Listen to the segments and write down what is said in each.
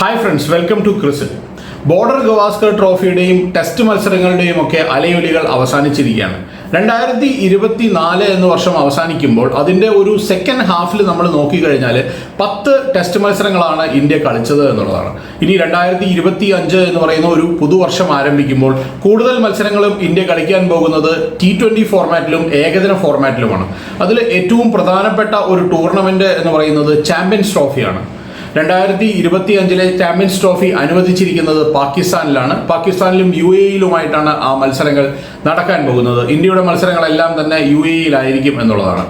Hi friends welcome to ക്രിസിൽ Border Gavaskar ട്രോഫിയുടെയും test മത്സരങ്ങളുടെയും ഒക്കെ അലയൊലികൾ അവസാനിച്ചിരിക്കുകയാണ്. രണ്ടായിരത്തി ഇരുപത്തി നാല് എന്ന വർഷം അവസാനിക്കുമ്പോൾ അതിന്റെ ഒരു സെക്കൻഡ് ഹാഫിൽ നമ്മൾ നോക്കിക്കഴിഞ്ഞാൽ പത്ത് ടെസ്റ്റ് മത്സരങ്ങളാണ് ഇന്ത്യ കളിച്ചത് എന്നുള്ളതാണ്. ഇനി രണ്ടായിരത്തി ഇരുപത്തി അഞ്ച് എന്ന് പറയുന്ന ഒരു പുതുവർഷം ആരംഭിക്കുമ്പോൾ കൂടുതൽ മത്സരങ്ങളും ഇന്ത്യ കളിക്കാൻ പോകുന്നത് ടി ട്വന്റി ഫോർമാറ്റിലും ഏകദിന ഫോർമാറ്റിലുമാണ് അതിൽ ഏറ്റവും പ്രധാനപ്പെട്ട ഒരു ടൂർണമെന്റ് എന്ന് പറയുന്നത് ചാമ്പ്യൻസ് ട്രോഫിയാണ് രണ്ടായിരത്തി ഇരുപത്തി അഞ്ചിലെ ചാമ്പ്യൻസ് ട്രോഫി അനുവദിച്ചിരിക്കുന്നത് പാകിസ്ഥാനിലാണ്. പാകിസ്ഥാനിലും യു എയിലുമായിട്ടാണ് ആ മത്സരങ്ങൾ നടക്കാൻ പോകുന്നത്. ഇന്ത്യയുടെ മത്സരങ്ങളെല്ലാം തന്നെ യു എയിലായിരിക്കും എന്നുള്ളതാണ്.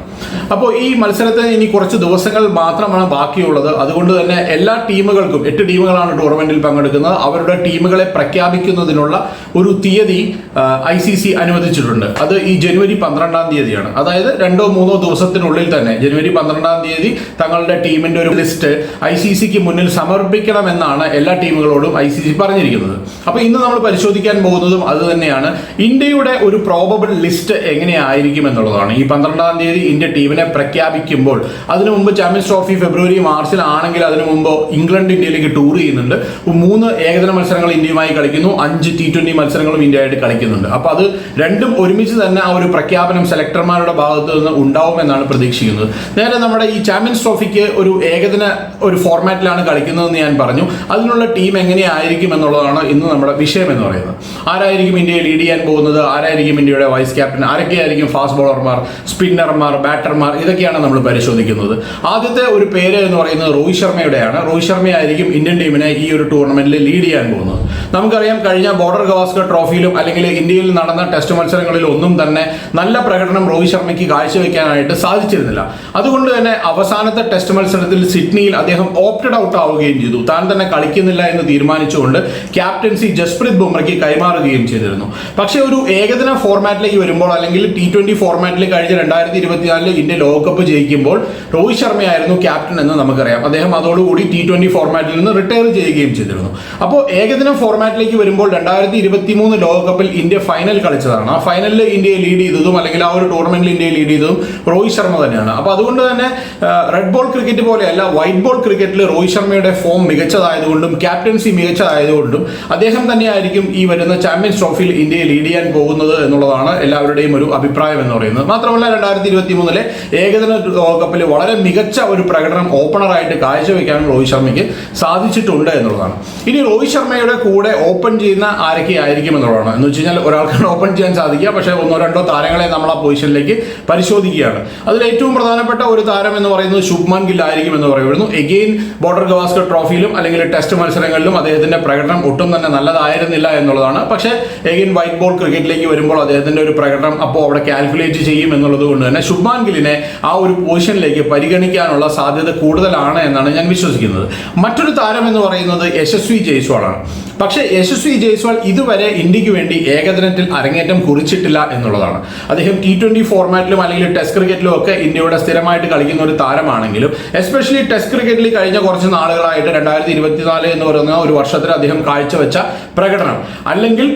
അപ്പോൾ ഈ മത്സരത്തിന് ഇനി കുറച്ച് ദിവസങ്ങൾ മാത്രമാണ് ബാക്കിയുള്ളത്. അതുകൊണ്ട് തന്നെ എല്ലാ ടീമുകൾക്കും എട്ട് ടീമുകളാണ് ടൂർണമെന്റിൽ പങ്കെടുക്കുന്നത്. അവരുടെ ടീമുകളെ പ്രഖ്യാപിക്കുന്നതിനുള്ള ഒരു തീയതി ഐ സി സി അനുവദിച്ചിട്ടുണ്ട്. അത് ഈ ജനുവരി പന്ത്രണ്ടാം തീയതിയാണ്. അതായത് രണ്ടോ മൂന്നോ ദിവസത്തിനുള്ളിൽ തന്നെ ജനുവരി പന്ത്രണ്ടാം തീയതി തങ്ങളുടെ ടീമിന്റെ ഒരു ലിസ്റ്റ് ഐ സി സിക്ക് മുന്നിൽ സമർപ്പിക്കണമെന്നാണ് എല്ലാ ടീമുകളോടും ഐ സി സി പറഞ്ഞിരിക്കുന്നത്. അപ്പോൾ ഇന്ന് നമ്മൾ പരിശോധിക്കാൻ പോകുന്നതും അത് തന്നെയാണ്. ഇന്ത്യയുടെ ഒരു പ്രോബബിൾ ലിസ്റ്റ് എങ്ങനെയായിരിക്കും എന്നുള്ളതാണ്. ഈ പന്ത്രണ്ടാം തീയതി ഇന്ത്യ ടീമിനെ പ്രഖ്യാപിക്കുമ്പോൾ അതിനു മുമ്പ് ചാമ്പ്യൻസ് ട്രോഫി ഫെബ്രുവരി മാർച്ചിൽ ആണെങ്കിൽ അതിനു മുമ്പ് ഇംഗ്ലണ്ട് ഇന്ത്യയിലേക്ക് ടൂർ ചെയ്യുന്നുണ്ട്. മൂന്ന് ഏകദിന മത്സരങ്ങൾ ഇന്ത്യയുമായി കളിക്കുന്നു. അഞ്ച് ടി ട്വന്റി മത്സരങ്ങളും ഇന്ത്യയായിട്ട് കളിക്കുന്നുണ്ട്. അപ്പോൾ അത് രണ്ടും ഒരുമിച്ച് തന്നെ ആ ഒരു പ്രഖ്യാപനം സെലക്ടർമാരുടെ ഭാഗത്ത് നിന്ന് ഉണ്ടാവുമെന്നാണ് പ്രതീക്ഷിക്കുന്നത്. നേരെ നമ്മുടെ ഈ ചാമ്പ്യൻസ് ട്രോഫിക്ക് ഒരു ഏകദിന ഒരു ഫോർമാറ്റിലാണ് കളിക്കുന്നതെന്ന് ഞാൻ പറഞ്ഞു. അതിനുള്ള ടീം എങ്ങനെയായിരിക്കും എന്നുള്ളതാണ് ഇന്ന് നമ്മുടെ വിഷയം എന്ന് പറയുന്നത്. ആരായിരിക്കും ഇന്ത്യയെ ലീഡ് ചെയ്യാൻ പോകുന്നത്? ആരായിരിക്കും ഇന്ത്യയുടെ വൈസ് ക്യാപ്റ്റൻ ആരൊക്കെയായിരിക്കും ഫാസ്റ്റ് ബോളർമാർ സ്പിന്നർമാർ ബാറ്റർമാർ ഇതൊക്കെയാണ് നമ്മൾ പരിശോധിക്കുന്നത്. ആദ്യത്തെ ഒരു പേര് എന്ന് പറയുന്നത് രോഹിത് ശർമ്മയുടെയാണ്. രോഹിത് ശർമ്മയായിരിക്കും ഇന്ത്യൻ ടീമിനെ ഈ ഒരു ടൂർണമെന്റിൽ ലീഡ് ചെയ്യാൻ പോകുന്നത്. നമുക്കറിയാം കഴിഞ്ഞ ബോർഡർ ഗവാസ്കർ ട്രോഫിയിലും അല്ലെങ്കിൽ ഇന്ത്യയിൽ നടന്ന ടെസ്റ്റ് മത്സരങ്ങളിൽ ഒന്നും തന്നെ നല്ല പ്രകടനം രോഹിത് ശർമ്മയ്ക്ക് കാഴ്ചവെക്കാനായിട്ട് സാധിച്ചിരുന്നില്ല. അതുകൊണ്ട് തന്നെ അവസാനത്തെ ടെസ്റ്റ് മത്സരത്തിൽ സിഡ്നിയിൽ അദ്ദേഹം ഓപ്റ്റഡ് ഔട്ട് ആവുകയും ചെയ്തു. താൻ തന്നെ കളിക്കുന്നില്ല എന്ന് തീരുമാനിച്ചുകൊണ്ട് ക്യാപ്റ്റൻസി ജസ്പ്രീത് ബുംറയ്ക്ക് കൈമാറുകയും ചെയ്തിരുന്നു. പക്ഷേ ഒരു ഏകദിന ഫോർമാറ്റിലേക്ക് വരുമ്പോൾ അല്ലെങ്കിൽ ടി ട്വന്റി ഫോർമാറ്റിൽ കഴിഞ്ഞ രണ്ടായിരത്തി ഇരുപത്തിനാലിൽ ഇന്ത്യ ലോകകപ്പ് ജയിക്കുമ്പോൾ രോഹിത് ശർമ്മയായിരുന്നു ക്യാപ്റ്റൻ എന്ന് നമുക്കറിയാം. അദ്ദേഹം അതോടുകൂടി ടി ട്വന്റി ഫോർമാറ്റിൽ നിന്ന് റിട്ടയർ ചെയ്യുകയും ചെയ്തിരുന്നു. അപ്പോൾ ഏകദിന ഫോർമാറ്റിലേക്ക് വരുമ്പോൾ രണ്ടായിരത്തി ഇരുപത്തി മൂന്ന് ലോകകപ്പിൽ ഇന്ത്യ ഫൈനൽ കളിച്ചതാണ്. ആ ഫൈനലിൽ ഇന്ത്യയെ ലീഡ് ചെയ്തതും അല്ലെങ്കിൽ ആ ഒരു ടൂർണമെന്റിൽ ഇന്ത്യയെ ലീഡ് ചെയ്തതും രോഹിത് ശർമ്മ തന്നെയാണ്. അപ്പോൾ അതുകൊണ്ട് തന്നെ റെഡ് ബോൾ ക്രിക്കറ്റ് പോലെയല്ല വൈറ്റ് ബോൾ ക്രിക്കറ്റിൽ രോഹിത് ശർമ്മയുടെ ഫോം മികച്ചതായതുകൊണ്ടും ക്യാപ്റ്റൻസി മികച്ചതായതുകൊണ്ടും അദ്ദേഹം തന്നെയായിരിക്കും ഈ വരുന്ന ചാമ്പ്യൻസ് ട്രോഫിയിൽ ഇന്ത്യയെ ലീഡ് ചെയ്യാൻ പോകുന്നത് എന്നുള്ളതാണ് എല്ലാവരുടെയും ഒരു അഭിപ്രായം എന്ന് പറയുന്നത്. മാത്രമല്ല രണ്ടായിരത്തി ഇരുപത്തി മൂന്നിലെ ഏകദിന ലോകകപ്പിൽ വളരെ മികച്ച ഒരു പ്രകടനം ഓപ്പണറായിട്ട് കാഴ്ചവെക്കാനും രോഹിത് ശർമ്മയ്ക്ക് സാധിച്ചിട്ടുണ്ട് എന്നുള്ളതാണ്. ഇനി രോഹിത് ശർമ്മയുടെ കൂടെ ഓപ്പൺ ചെയ്യുന്ന ആരൊക്കെ ആയിരിക്കും എന്നുള്ളതാണ്. എന്ന് വെച്ച് കഴിഞ്ഞാൽ ഒരാൾക്കാണ് ഓപ്പൺ ചെയ്യാൻ സാധിക്കുക. പക്ഷേ ഒന്നോ രണ്ടോ താരങ്ങളെ നമ്മൾ ആ പൊസിഷനിലേക്ക് പരിശോധിക്കുകയാണ്. അതിൽ ഏറ്റവും പ്രധാനപ്പെട്ട ഒരു താരം എന്ന് പറയുന്നത് ശുഭ്മാൻ ഗിൽ ആയിരിക്കും എന്ന് പറയുന്നു. എഗെയിൻ ബോർഡർ ഗവാസ്കർ ട്രോഫിയിലും അല്ലെങ്കിൽ ടെസ്റ്റ് മത്സരങ്ങളിലും അദ്ദേഹത്തിന്റെ പ്രകടനം ഒട്ടും തന്നെ നല്ലതായിരുന്നില്ല എന്നുള്ളതാണ്. പക്ഷേ എഗെയിൻ വൈറ്റ് ബോൾ ക്രിക്കറ്റിലേക്ക് വരുമ്പോൾ അദ്ദേഹത്തിന്റെ ഒരു പ്രകടനം അപ്പോൾ അവിടെ കാൽക്കുലേറ്റ് ചെയ്യും എന്നുള്ളത് കൊണ്ട് തന്നെ ശുഭ്മാൻ ഗില്ലിനെ ആ ഒരു പൊസിഷനിലേക്ക് പരിഗണിക്കാനുള്ള സാധ്യത കൂടുതലാണ് എന്നാണ് ഞാൻ വിശ്വസിക്കുന്നത്. മറ്റൊരു താരം എന്ന് പറയുന്നത് യശസ്വി ജയ്സ്വാളാണ്. പക്ഷേ യശസ്വി ജയ്സ്വാൾ ഇതുവരെ ഇന്ത്യയ്ക്ക് വേണ്ടി ഏകദിനത്തിൽ അരങ്ങേറ്റം കുറിച്ചിട്ടില്ല എന്നുള്ളതാണ്. അദ്ദേഹം ടി ട്വന്റി ഫോർമാറ്റിലും അല്ലെങ്കിൽ ടെസ്റ്റ് ക്രിക്കറ്റിലും ഒക്കെ ഇന്ത്യയുടെ സ്ഥിരമായിട്ട് കളിക്കുന്ന ഒരു താരമാണെങ്കിലും എസ്പെഷ്യലി ടെസ്റ്റ് ക്രിക്കറ്റിൽ കഴിഞ്ഞ കുറച്ച് നാളുകളായിട്ട് രണ്ടായിരത്തി ഇരുപത്തിനാല് എന്ന് പറയുന്ന ഒരു വർഷത്തിൽ അദ്ദേഹം കാഴ്ചവെച്ച പ്രകടനം. അല്ലെങ്കിൽ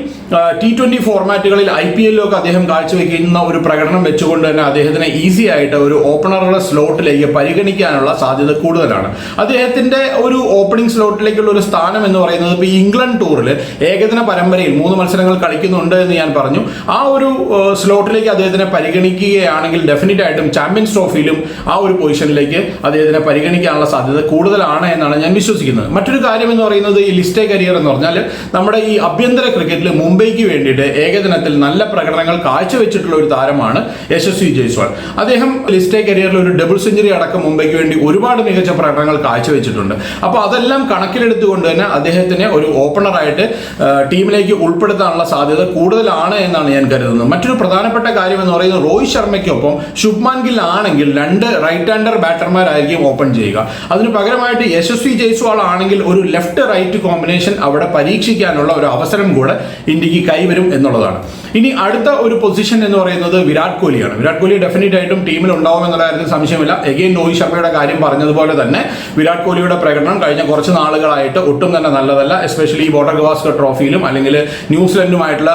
ടി ട്വന്റി ഫോർമാറ്റുകളിൽ ഐ പി എല്ലിലൊക്കെ അദ്ദേഹം കാഴ്ചവെക്കുന്ന ഒരു പ്രകടനം വെച്ചുകൊണ്ട് തന്നെ അദ്ദേഹത്തിന് ഈസി ആയിട്ട് ഒരു ഓപ്പണറുടെ സ്ലോട്ടിലേക്ക് പരിഗണിക്കാനുള്ള സാധ്യത കൂടുതലാണ്. അദ്ദേഹത്തിന്റെ ഒരു ഓപ്പണിംഗ് സ്ലോട്ടിലേക്കുള്ള ഒരു സ്ഥാനം എന്ന് പറയുന്നത് ഇപ്പോൾ ഇംഗ്ലണ്ട് ടൂറിൽ ഏകദിന പരമ്പരയിൽ മൂന്ന് മത്സരങ്ങൾ കളിക്കുന്നുണ്ട് എന്ന് ഞാൻ പറഞ്ഞു. ആ ഒരു സ്ലോട്ടിലേക്ക് അദ്ദേഹത്തിനെ പരിഗണിക്കുകയാണെങ്കിൽ ഡെഫിനറ്റ് ആയിട്ടും ചാമ്പ്യൻസ് ട്രോഫിയിലും ആ ഒരു പൊസിഷനിലേക്ക് അദ്ദേഹത്തിനെ പരിഗണിക്കാനുള്ള സാധ്യത കൂടുതലാണ് എന്നാണ് ഞാൻ വിശ്വസിക്കുന്നത്. മറ്റൊരു കാര്യം എന്ന് പറയുന്നത് ഈ ലിസ്റ്റേ കരിയർ എന്ന് പറഞ്ഞാൽ നമ്മുടെ ഈ ആഭ്യന്തര ക്രിക്കറ്റിൽ മുംബൈക്ക് വേണ്ടിയിട്ട് ഏകദിനത്തിൽ നല്ല പ്രകടനങ്ങൾ കാഴ്ചവെച്ചിട്ടുള്ള ഒരു താരമാണ് യശസ്വി ജയ്സ്വാൾ. അദ്ദേഹം ലിസ്റ്റേ കരിയറിൽ ഒരു ഡബിൾ സെഞ്ചുറി അടക്കം മുംബൈക്ക് വേണ്ടി ഒരുപാട് മികച്ച പ്രകടനങ്ങൾ കാഴ്ചവെച്ചിട്ടുണ്ട്. അപ്പോൾ അതെല്ലാം കണക്കിലെടുത്തുകൊണ്ട് തന്നെ അദ്ദേഹത്തിനെ ഒരു ഓപ്പണറായിട്ട് ടീമിലേക്ക് ഉൾപ്പെടുത്താനുള്ള സാധ്യത കൂടുതലാണ് എന്നാണ് ഞാൻ കരുതുന്നത്. മറ്റൊരു പ്രധാനപ്പെട്ട കാര്യം എന്ന് പറയുന്നത് രോഹിത് ശർമ്മയ്ക്കൊപ്പം ശുഭ്മാൻ ഗിൽ ആണെങ്കിൽ രണ്ട് റൈറ്റ് ഹാൻഡർ ബാറ്റർമാരായിരിക്കും ഓപ്പൺ ചെയ്യുക. അതിന് പകരമായിട്ട് യശസ്വി ജയ്സ്വാൾ ആണെങ്കിൽ ഒരു ലെഫ്റ്റ് റൈറ്റ് കോമ്പിനേഷൻ അവിടെ പരീക്ഷിക്കാനുള്ള ഒരു അവസരം കൂടെ ഇന്ത്യ ഇന്ത്യയ്ക്ക് കൈവരും എന്നുള്ളതാണ്. ഇനി അടുത്ത ഒരു പൊസിഷൻ എന്ന് പറയുന്നത് വിരാട് കോഹ്ലിയാണ്. വിരാട് കോഹ്ലി ഡെഫിനറ്റ് ആയിട്ടും ടീമിൽ ഉണ്ടാവും എന്നുള്ള കാര്യത്തിൽ സംശയമില്ല. എഗെയിൻ രോഹിത് ശർമ്മയുടെ കാര്യം പറഞ്ഞതുപോലെ തന്നെ വിരാട് കോഹ്ലിയുടെ പ്രകടനം കഴിഞ്ഞ കുറച്ച് നാളുകളായിട്ട് ഒട്ടും തന്നെ നല്ലതല്ല. എസ്പെഷ്യലി ഈ ബോർഡർ ഗവാസ്കർ ട്രോഫിയിലും അല്ലെങ്കിൽ ന്യൂസിലൻഡുമായിട്ടുള്ള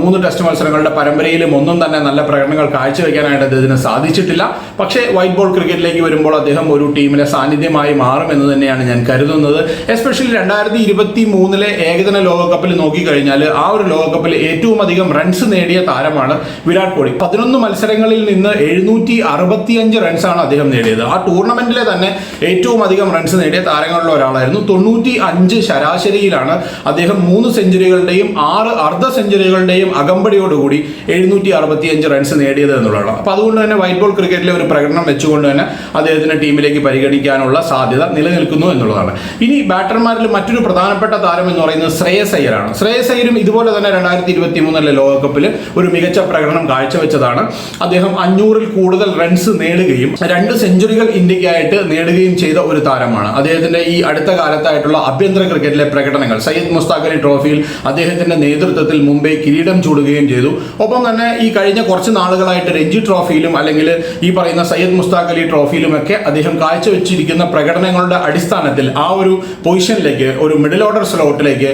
മൂന്ന് ടെസ്റ്റ് മത്സരങ്ങളുടെ പരമ്പരയിലും ഒന്നും തന്നെ നല്ല പ്രകടനങ്ങൾ കാഴ്ചവെക്കാനായിട്ട് അദ്ദേഹത്തിന് സാധിച്ചിട്ടില്ല. പക്ഷേ വൈറ്റ് ബോൾ ക്രിക്കറ്റിലേക്ക് വരുമ്പോൾ അദ്ദേഹം ഒരു ടീമിലെ സാന്നിധ്യമായി മാറും എന്ന് തന്നെയാണ് ഞാൻ കരുതുന്നത്. എസ്പെഷ്യലി രണ്ടായിരത്തി ഇരുപത്തി മൂന്നിലെ ഏകദിന ലോകകപ്പിൽ നോക്കിക്കഴിഞ്ഞാൽ ആ ഒരു ലോകകപ്പിൽ ഏറ്റവും അധികം റൺസ് നേടിയ താരമാണ് വിരാട് കോഹ്ലി. പതിനൊന്ന് മത്സരങ്ങളിൽ നിന്ന് എഴുന്നൂറ്റി അറുപത്തിയഞ്ച് റൺസാണ് അദ്ദേഹം നേടിയത്. ആ ടൂർണമെന്റിലെ തന്നെ ഏറ്റവും അധികം റൺസ് നേടിയ താരങ്ങളിൽ ഒരാളായിരുന്നു. തൊണ്ണൂറ്റി അഞ്ച് ശരാശരിയിലാണ് അദ്ദേഹം മൂന്ന് സെഞ്ചുറികളുടെയും ആറ് അർദ്ധ സെഞ്ചുറികളുടെയും അകമ്പടിയോടുകൂടി എഴുന്നൂറ്റി അറുപത്തിയഞ്ച് റൺസ് നേടിയത് എന്നുള്ളതാണ്. അപ്പോൾ അതുകൊണ്ട് തന്നെ വൈറ്റ് ബോൾ ക്രിക്കറ്റിലെ ഒരു പ്രകടനം വെച്ചുകൊണ്ട് തന്നെ അദ്ദേഹത്തിന് ടീമിലേക്ക് പരിഗണിക്കാനുള്ള സാധ്യത നിലനിൽക്കുന്നു എന്നുള്ളതാണ്. ഇനി ബാറ്റർമാരിൽ മറ്റൊരു പ്രധാനപ്പെട്ട താരം എന്ന് പറയുന്നത് ശ്രേയസ് അയ്യരാണ്. ശ്രേയസ് അയ്യരും ഇതുപോലെ തന്നെ രണ്ടായിരത്തി ഇരുപത്തി മൂന്നിലെ ലോകകപ്പിൽ ഒരു മികച്ച പ്രകടനം കാഴ്ചവെച്ചതാണ്. അദ്ദേഹം അഞ്ഞൂറിൽ കൂടുതൽ റൺസ് നേടുകയും രണ്ട് സെഞ്ചുറികൾ ഇന്ത്യക്കായിട്ട് നേടുകയും ചെയ്ത ഒരു താരമാണ്. അദ്ദേഹത്തിന്റെ ഈ അടുത്ത കാലത്തായിട്ടുള്ള ആഭ്യന്തര ക്രിക്കറ്റിലെ പ്രകടനങ്ങൾ സയ്യിദ് മുസ്താഖ് അലി ട്രോഫിയിൽ അദ്ദേഹത്തിന്റെ നേതൃത്വത്തിൽ മുംബൈ കിരീടം ചൂടുകയും ചെയ്തു. ഒപ്പം തന്നെ ഈ കഴിഞ്ഞ കുറച്ച് നാളുകളായിട്ട് രഞ്ജി ട്രോഫിയിലും അല്ലെങ്കിൽ ഈ പറയുന്ന സയ്യിദ് മുസ്താഖ് അലി ട്രോഫിയിലും ഒക്കെ അദ്ദേഹം കാഴ്ചവെച്ചിരിക്കുന്ന പ്രകടനങ്ങളുടെ അടിസ്ഥാനത്തിൽ ആ ഒരു പൊസിഷനിലേക്ക് ഒരു മിഡിൽ ഓർഡർ സ്ലോട്ടിലേക്ക്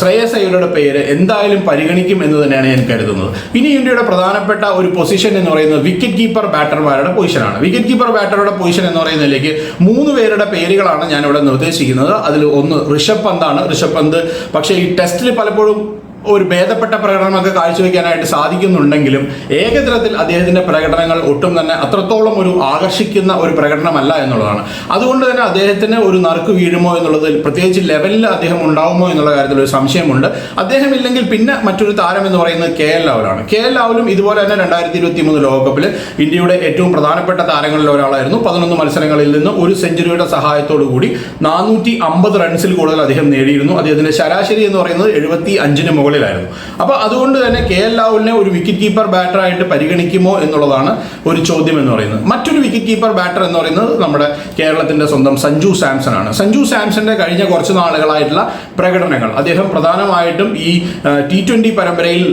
ശ്രേയസ് അയ്യരുടെ പേര് എന്തായാലും പരിഗണിക്കും എന്ന് തന്നെയാണ് ഞാൻ കരുതുന്നത്. ഇനി ഇന്ത്യയുടെ പ്രധാനപ്പെട്ട ഒരു പൊസിഷൻ എന്ന് പറയുന്നത് വിക്കറ്റ് കീപ്പർ ബാറ്റർമാരുടെ പൊസിഷനാണ് വിക്കറ്റ് കീപ്പർ ബാറ്ററുടെ പൊസിഷൻ എന്ന് പറയുന്നതിലേക്ക് മൂന്ന് പേരുടെ പേരുകളാണ് ഞാൻ ഇവിടെ നിർദ്ദേശിക്കുന്നത്. അതിൽ ഒന്ന് ഋഷഭ് പന്താണ്. ഋഷഭ് പന്ത് പക്ഷേ ഈ ടെസ്റ്റിൽ പലപ്പോഴും ഒരു ഭേദപ്പെട്ട പ്രകടനമൊക്കെ കാഴ്ചവെക്കാനായിട്ട് സാധിക്കുന്നുണ്ടെങ്കിലും ഏകതരത്തിൽ അദ്ദേഹത്തിന്റെ പ്രകടനങ്ങൾ ഒട്ടും തന്നെ അത്രത്തോളം ഒരു ആകർഷിക്കുന്ന ഒരു പ്രകടനമല്ല എന്നുള്ളതാണ്. അതുകൊണ്ട് തന്നെ അദ്ദേഹത്തിന് ഒരു നറുക്ക് വീഴുമോ എന്നുള്ളതിൽ പ്രത്യേകിച്ച് ലെവലിൽ അദ്ദേഹം ഉണ്ടാവുമോ എന്നുള്ള കാര്യത്തിൽ ഒരു സംശയമുണ്ട്. അദ്ദേഹം ഇല്ലെങ്കിൽ പിന്നെ മറ്റൊരു താരം എന്ന് പറയുന്നത് കെ എൽ രാഹുലാണ്. കെ എൽ രാഹുലും ഇതുപോലെ തന്നെ രണ്ടായിരത്തി ഇരുപത്തി മൂന്ന് ലോകകപ്പിൽ ഇന്ത്യയുടെ ഏറ്റവും പ്രധാനപ്പെട്ട താരങ്ങളിൽ ഒരാളായിരുന്നു. പതിനൊന്ന് മത്സരങ്ങളിൽ നിന്ന് ഒരു സെഞ്ചുറിയുടെ സഹായത്തോടു കൂടി നാനൂറ്റി അമ്പത് റൺസിൽ കൂടുതൽ അദ്ദേഹം നേടിയിരുന്നു. അദ്ദേഹത്തിന്റെ ശരാശരി എന്ന് പറയുന്നത് എഴുപത്തി അഞ്ചിന് മുകളിലായിരുന്നു. അപ്പോൾ അതുകൊണ്ട് തന്നെ കെ എൽ രാഹുലിനെ ഒരു വിക്കറ്റ് കീപ്പർ ബാറ്ററായിട്ട് പരിഗണിക്കുമോ എന്നുള്ളതാണ് ഒരു ചോദ്യം എന്ന് പറയുന്നത്. മറ്റൊരു വിക്കറ്റ് കീപ്പർ ബാറ്റർ എന്ന് പറയുന്നത് നമ്മുടെ കേരളത്തിന്റെ സ്വന്തം സഞ്ജു സാംസൺ ആണ്. സഞ്ജു സാംസന്റെ കഴിഞ്ഞ കുറച്ച് നാളുകളായിട്ടുള്ള പ്രകടനങ്ങൾ. അദ്ദേഹം പ്രധാനമായിട്ടും ഈ ടി ട്വന്റി പരമ്പരയിൽ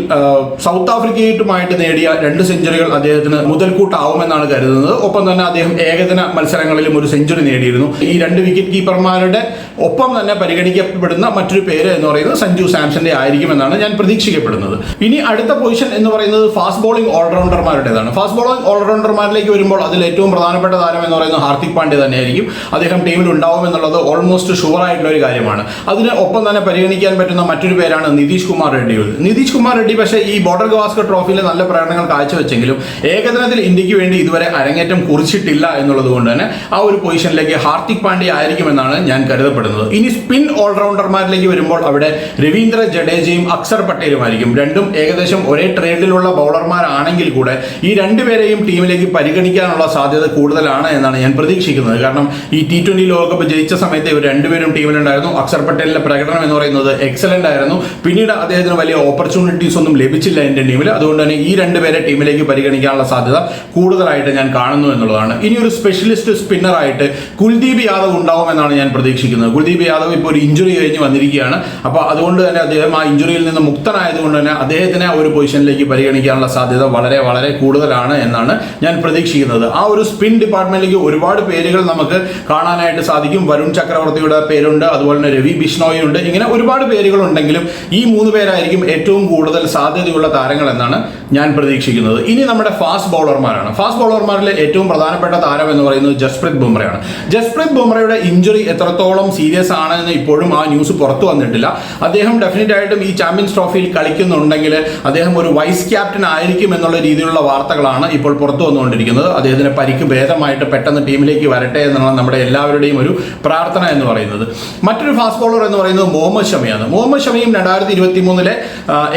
സൗത്ത് ആഫ്രിക്കയുമായിട്ട് നേടിയ രണ്ട് സെഞ്ചുറികൾ അദ്ദേഹത്തിന് മുതൽക്കൂട്ടാവുമെന്നാണ് കരുതുന്നത്. ഒപ്പം തന്നെ അദ്ദേഹം ഏകദിന മത്സരങ്ങളിലും ഒരു സെഞ്ചുറി നേടിയിരുന്നു. ഈ രണ്ട് വിക്കറ്റ് കീപ്പർമാരുടെ ഒപ്പം തന്നെ പരിഗണിക്കപ്പെടുന്ന മറ്റൊരു പേര് എന്ന് പറയുന്നത് സഞ്ജു സാംസന്റെ ആയിരിക്കുമെന്നാണ് ഞാൻ പ്രതീക്ഷിക്കപ്പെടുന്നത്. ഇനി അടുത്ത പൊസിഷൻ എന്ന് പറയുന്നത് ഫാസ്റ്റ് ബോളിംഗ് ഓൾറൗണ്ടർമാരുടേതാണ് ഫാസ്റ്റ് ബോളിംഗ് ഓൾറൗണ്ടർമാരിലേക്ക് വരുമ്പോൾ അതിൽ ഏറ്റവും പ്രധാനപ്പെട്ട താരം എന്ന് പറയുന്നത് ഹാർദിക് പാണ്ഡ്യ തന്നെയായിരിക്കും. അദ്ദേഹം ടീമിൽ ഉണ്ടാവും എന്നുള്ളത് ഓൾമോസ്റ്റ് ഷുവർ ആയിട്ടുള്ള ഒരു കാര്യമാണ്. അതിന് ഒപ്പം തന്നെ പരിഗണിക്കാൻ പറ്റുന്ന മറ്റൊരു പേരാണ് നിതീഷ് കുമാർ റെഡ്ഡി. നിതീഷ് കുമാർ റെഡ്ഡി പക്ഷേ ഈ ബോർഡർ ഗവാസ്കർ ട്രോഫിയിലെ നല്ല പ്രകടനങ്ങൾ കാഴ്ചവെച്ചെങ്കിലും ഏകദിനത്തിൽ ഇന്ത്യയ്ക്ക് വേണ്ടി ഇതുവരെ അരങ്ങേറ്റം കുറിച്ചിട്ടില്ല എന്നുള്ളത് കൊണ്ട് തന്നെ ആ ഒരു പൊസിഷനിലേക്ക് ഹാർദിക് പാണ്ഡ്യ ആയിരിക്കുമെന്നാണ് ഞാൻ കരുതപ്പെടുന്നത്. ഇനി സ്പിൻ ഓൾറൗണ്ടർമാരിലേക്ക് വരുമ്പോൾ അവിടെ രവീന്ദ്ര ജഡേജയും അക്സർ പട്ടേലുമായിരിക്കും. രണ്ടും ഏകദേശം ഒരേ ട്രേഡിലുള്ള ബൗളർമാരാണെങ്കിൽ കൂടെ ഈ രണ്ടുപേരെയും ടീമിലേക്ക് പരിഗണിക്കാനുള്ള സാധ്യത കൂടുതലാണ് എന്നാണ് ഞാൻ പ്രതീക്ഷിക്കുന്നത്. കാരണം ഈ ടി ട്വന്റി ലോകകപ്പ് ജയിച്ച സമയത്ത് ഇവർ രണ്ടുപേരും ടീമിലുണ്ടായിരുന്നു. അക്സർ പട്ടേലിന്റെ പ്രകടനം എന്ന് പറയുന്നത് എക്സലന്റ് ആയിരുന്നു. പിന്നീട് അദ്ദേഹത്തിന് വലിയ ഓപ്പർച്യൂണിറ്റീസ് ഒന്നും ലഭിച്ചില്ല ഇന്ത്യൻ ടീമിൽ അതുകൊണ്ട് തന്നെ ഈ രണ്ടുപേരെ ടീമിലേക്ക് പരിഗണിക്കാനുള്ള സാധ്യത കൂടുതലായിട്ട് ഞാൻ കാണുന്നു എന്നുള്ളതാണ്. ഇനി ഒരു സ്പെഷ്യലിസ്റ്റ് സ്പിന്നറായിട്ട് കുൽദീപ് യാദവ് ഉണ്ടാവും എന്നാണ് ഞാൻ പ്രതീക്ഷിക്കുന്നത്. കുൽദീപ് യാദവ് ഇപ്പോൾ ഒരു ഇഞ്ചുറി കഴിഞ്ഞ് വന്നിരിക്കുകയാണ്. അപ്പോൾ അതുകൊണ്ട് തന്നെ അദ്ദേഹം ആ ഇഞ്ചുറിയിൽ നിന്ന് മുക്തനായതുകൊണ്ട് തന്നെ അദ്ദേഹത്തിനെ ആ ഒരു പൊസിഷനിലേക്ക് പരിഗണിക്കാനുള്ള സാധ്യത വളരെ വളരെ കൂടുതലാണ് എന്നാണ് ഞാൻ പ്രതീക്ഷിക്കുന്നത്. ആ ഒരു സ്പിൻ ഡിപ്പാർട്ട്മെന്റിലേക്ക് ഒരുപാട് പേരുകൾ നമുക്ക് കാണാനായിട്ട് സാധിക്കും. വരുൺ ചക്രവർത്തിയുടെ പേരുണ്ട് അതുപോലെ തന്നെ രവി ബിഷ്ണോയി ഉണ്ട് ഇങ്ങനെ ഒരുപാട് പേരുകൾ ഉണ്ടെങ്കിലും ഈ മൂന്ന് പേരായിരിക്കും ഏറ്റവും കൂടുതൽ സാധ്യതയുള്ള താരങ്ങൾ എന്നാണ് ഞാൻ പ്രതീക്ഷിക്കുന്നത്. ഇനി നമ്മുടെ ഫാസ്റ്റ് ബൗളർമാരാണ്. ഫാസ്റ്റ് ബൗളർമാരിലെ ഏറ്റവും പ്രധാനപ്പെട്ട താരം എന്ന് പറയുന്നത് ജസ്പ്രീത് ബുംറയാണ്. ജസ്പ്രീത് ബുംറയുടെ ഇഞ്ചുറി എത്രത്തോളം സീരിയസ് ആണ് എന്ന് ഇപ്പോഴും ആ ന്യൂസ് പുറത്തു വന്നിട്ടില്ല. അദ്ദേഹം ഡെഫിനറ്റ് ആയിട്ടും ഈ ചാമ്പ്യൻസ് ട്രോഫിയിൽ കളിക്കുന്നുണ്ടെങ്കിൽ അദ്ദേഹം ഒരു വൈസ് ക്യാപ്റ്റൻ ആയിരിക്കും എന്നുള്ള രീതിയിലുള്ള വാർത്തകളാണ് ഇപ്പോൾ പുറത്തു വന്നുകൊണ്ടിരിക്കുന്നത്. അദ്ദേഹത്തിന് പരിക്ക് ഭേദമായിട്ട് പെട്ടെന്ന് ടീമിലേക്ക് വരട്ടെ എന്നുള്ള നമ്മുടെ എല്ലാവരുടെയും ഒരു പ്രാർത്ഥന എന്ന് പറയുന്നത്. മറ്റൊരു ഫാസ്റ്റ് ബോളർ എന്ന് പറയുന്നത് മുഹമ്മദ് ഷമിയാണ്. മുഹമ്മദ് ഷമിയും രണ്ടായിരത്തി ഇരുപത്തി മൂന്നിലെ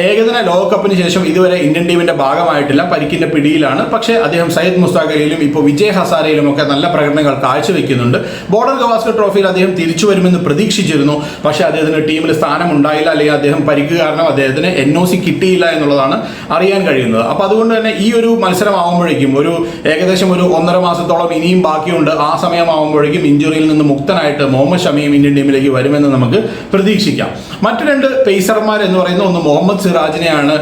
ഏകദിന ലോകകപ്പിന് ശേഷം ഇതുവരെ ഇന്ത്യൻ ടീമിന്റെ ഭാഗമായിട്ടില്ല. പരിക്കിന്റെ പിടിയിലാണ്. പക്ഷേ അദ്ദേഹം സയ്യിദ് മുസ്താഖ് അലിയിലും ഇപ്പോൾ വിജയ് ഹസാരയിലും ഒക്കെ നല്ല പ്രകടനങ്ങൾ കാഴ്ചവെക്കുന്നുണ്ട്. ബോർഡർ ഗവാസ്കർ ട്രോഫിയിൽ അദ്ദേഹം തിരിച്ചു വരുമെന്ന് പ്രതീക്ഷിച്ചിരുന്നു. പക്ഷേ അദ്ദേഹത്തിന് ടീമിൽ സ്ഥാനം ഉണ്ടായില്ല അല്ലെങ്കിൽ അദ്ദേഹം പരിക്ക് കാരണം അദ്ദേഹത്തിന് എൻ ഒ സി കിട്ടിയില്ല എന്നുള്ളതാണ് അറിയാൻ കഴിയുന്നത്. അപ്പോൾ അതുകൊണ്ട് തന്നെ ഈ ഒരു മത്സരമാകുമ്പോഴേക്കും ഒരു ഏകദേശം ഒരു ഒന്നര മാസത്തോളം ഇനിയും ബാക്കിയുണ്ട്. ആ സമയമാകുമ്പോഴേക്കും ഇഞ്ചുറിയിൽ നിന്ന് മുക്തനായിട്ട് മുഹമ്മദ് ഷമിയും ഇന്ത്യൻ ടീമിലേക്ക് വരുമെന്ന് നമുക്ക് പ്രതീക്ഷിക്കാം. മറ്റു രണ്ട് പേസർമാർ എന്ന് പറയുന്ന ഒന്ന് മുഹമ്മദ് സിറാജിനെയാണ്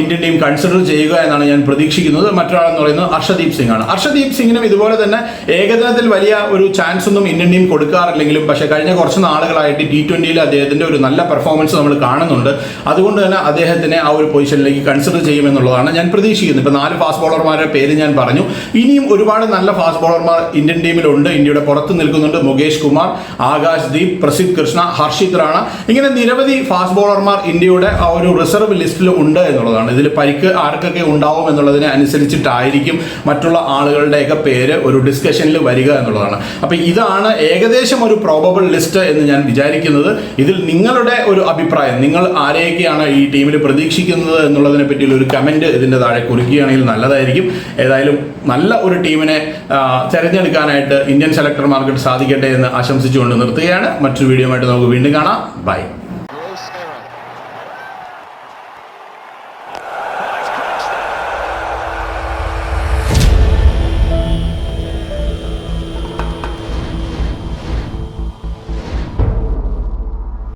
ഇന്ത്യൻ ടീം കൺസിഡർ ചെയ്യുക എന്നാണ് ഞാൻ പ്രതീക്ഷിക്കുന്നത്. മറ്റൊരാളെന്ന് പറയുന്നത് അർഷദീപ് സിംഗ് ആണ് അർഷദീപ് സിംഗിനും ഇതുപോലെ തന്നെ ഏകദിനത്തിൽ വലിയ ഒരു ചാൻസ് ഒന്നും ഇന്ത്യൻ ടീം കൊടുക്കാറില്ലെങ്കിലും പക്ഷേ കഴിഞ്ഞ കുറച്ച് നാളുകളായിട്ട് ടി ട്വന്റിയിൽ അദ്ദേഹത്തിന്റെ ഒരു നല്ല പെർഫോമൻസ് നമ്മൾ കാണുന്നുണ്ട്. അതുകൊണ്ട് തന്നെ അദ്ദേഹത്തിനെ ആ ഒരു പൊസിഷനിലേക്ക് കൺസിഡർ ചെയ്യുമെന്നുള്ളതാണ് ഞാൻ പ്രതീക്ഷിക്കുന്നത്. ഇപ്പോൾ നാല് ഫാസ്റ്റ് ബോളർമാരുടെ പേര് ഞാൻ പറഞ്ഞു. ഇനിയും ഒരുപാട് നല്ല ഫാസ്റ്റ് ബോളർമാർ ഇന്ത്യൻ ടീമിലുണ്ട്. ഇന്ത്യയുടെ പുറത്ത് നിൽക്കുന്നുണ്ട് മുകേഷ് കുമാർ ആകാശ് ദീപ് പ്രസിദ് കൃഷ്ണ ഹർഷിത് റാണ. ഇങ്ങനെ നിരവധി ഫാസ്റ്റ് ബോളർമാർ ഇന്ത്യയുടെ ആ ഒരു റിസർവ് ലിസ്റ്റിൽ ഉണ്ട് എന്നുള്ളതാണ്. ഇതിൽ പരിക്ക് ആർക്കൊക്കെ ഉണ്ടാവും എന്നുള്ളതിനെ അനുസരിച്ചിട്ടായിരിക്കും മറ്റുള്ള ആളുകളുടെയൊക്കെ പേര് ഒരു ഡിസ്കഷനിൽ വരിക എന്നുള്ളതാണ്. അപ്പൊ ഇതാണ് ഏകദേശം ഒരു പ്രോബബിൾ ലിസ്റ്റ് എന്ന് ഞാൻ വിചാരിക്കുന്നത്. ഇതിൽ നിങ്ങളുടെ ഒരു അഭിപ്രായം നിങ്ങൾ ആരെയൊക്കെയാണ് ഈ ടീമിൽ പ്രതീക്ഷിക്കുന്നത് എന്നുള്ളതിനെ പറ്റിയുള്ള ഒരു കമന്റ് ഇതിന്റെ താഴെ കുറിക്കുകയാണെങ്കിൽ നല്ലതായിരിക്കും. ഏതായാലും നല്ല ഒരു ടീമിനെ തെരഞ്ഞെടുക്കാനായിട്ട് ഇന്ത്യൻ സെലക്ടർമാർക്ക് സാധിക്കട്ടെ എന്ന് ആശംസിച്ചുകൊണ്ട് നിർത്തുകയാണ്. മറ്റൊരു വീഡിയോ ആയിട്ട് നമുക്ക് വീണ്ടും കാണാം. ബൈ.